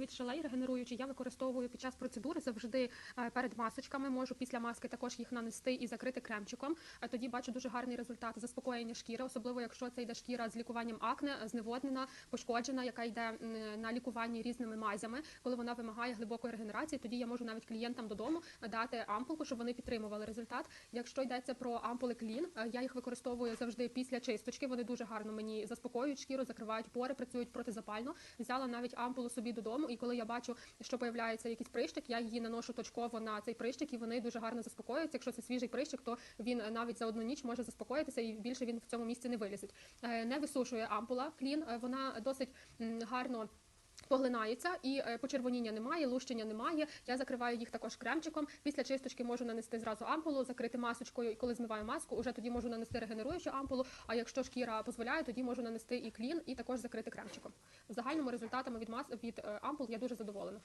від шалей регенеруючі я використовую під час процедури завжди е, перед масочками. Можу після маски також їх нанести і закрити кремчиком. А тоді бачу дуже гарний результат заспокоєння шкіри, особливо якщо це йде шкіра з лікуванням акне, зневоднена, пошкоджена, яка йде на лікуванні різними мазями. Коли вона вимагає глибокої регенерації, тоді я можу навіть клієнтам додому дати ампулку, щоб вони підтримували результат. Якщо йдеться про ампули клін, е, я їх використовую завжди після чисточки. Вони дуже гарно мені заспокоюють шкіру, закривають пори, працюють протизапально. Взяла навіть ампулу собі додому, і коли я бачу, що появляється якийсь прищик, я її наношу точково на цей прищик, і вони дуже гарно заспокоюються. Якщо це свіжий прищик, то він навіть за одну ніч може заспокоїтися, і більше він в цьому місці не вилізить. Е, Не висушує ампула клін, е, вона досить гарно. Поглинається і е, почервоніння немає, лущення немає. Я закриваю їх також кремчиком. Після чисточки можу нанести зразу ампулу, закрити масочкою. І коли змиваю маску, уже тоді можу нанести регенеруючу ампулу. А якщо шкіра дозволяє, тоді можу нанести і клін, і також закрити кремчиком. Загальними результатами від мас від е, ампул я дуже задоволена.